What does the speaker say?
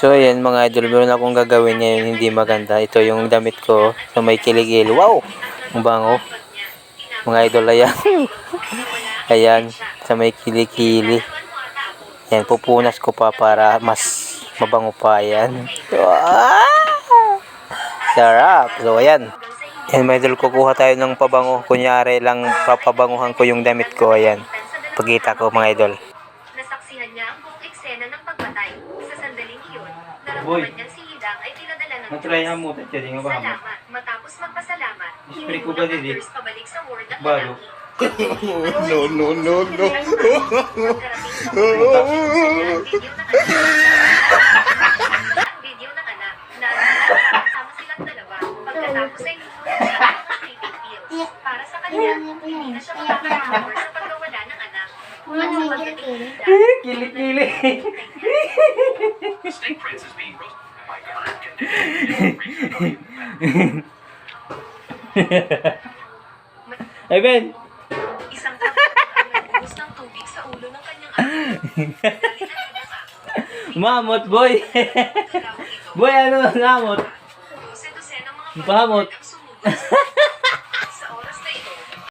So, ayan mga idol, meron akong gagawin ngayon hindi maganda. Ito yung damit ko sa may kiligil. Wow! Ang bango. Mga idol, ayan. ayan, sa may kilikili. Ayan, pupunas ko pa para mas mabango pa. Ayan. Ah! Sarap. So, ayan. Ayan, mga idol, kukuha tayo ng pabango. Kunyari lang, papabanguhan ko yung damit ko. Ayan. Pagkita ko, mga idol. Eksena ng pagpatay. Sa sandaling iyon, Boy. naramdaman niyang si Hidang ay dinadala ng Natry mo, tatya, di nga ba? Salamat. Matapos magpasalamat, Spray ko ba, Didi? nurse pabalik sa ward ng Balo. No, no, no, no. Ang video ng anak. Ang video ng anak na kasama silang dalawa pagkatapos ay siya. Para sa kanya, hindi na siya makakapagpapor sa pagkawala ng anak. At sa pagdating Snake Prince is being roasted by current conditions. Ay, Ben. Isang ang nagbuhos ng tubig sa ulo ng kanyang anak. Ang. Mamot, boy. Boy, ano, namot? dose-dose ng mga Pamot. ang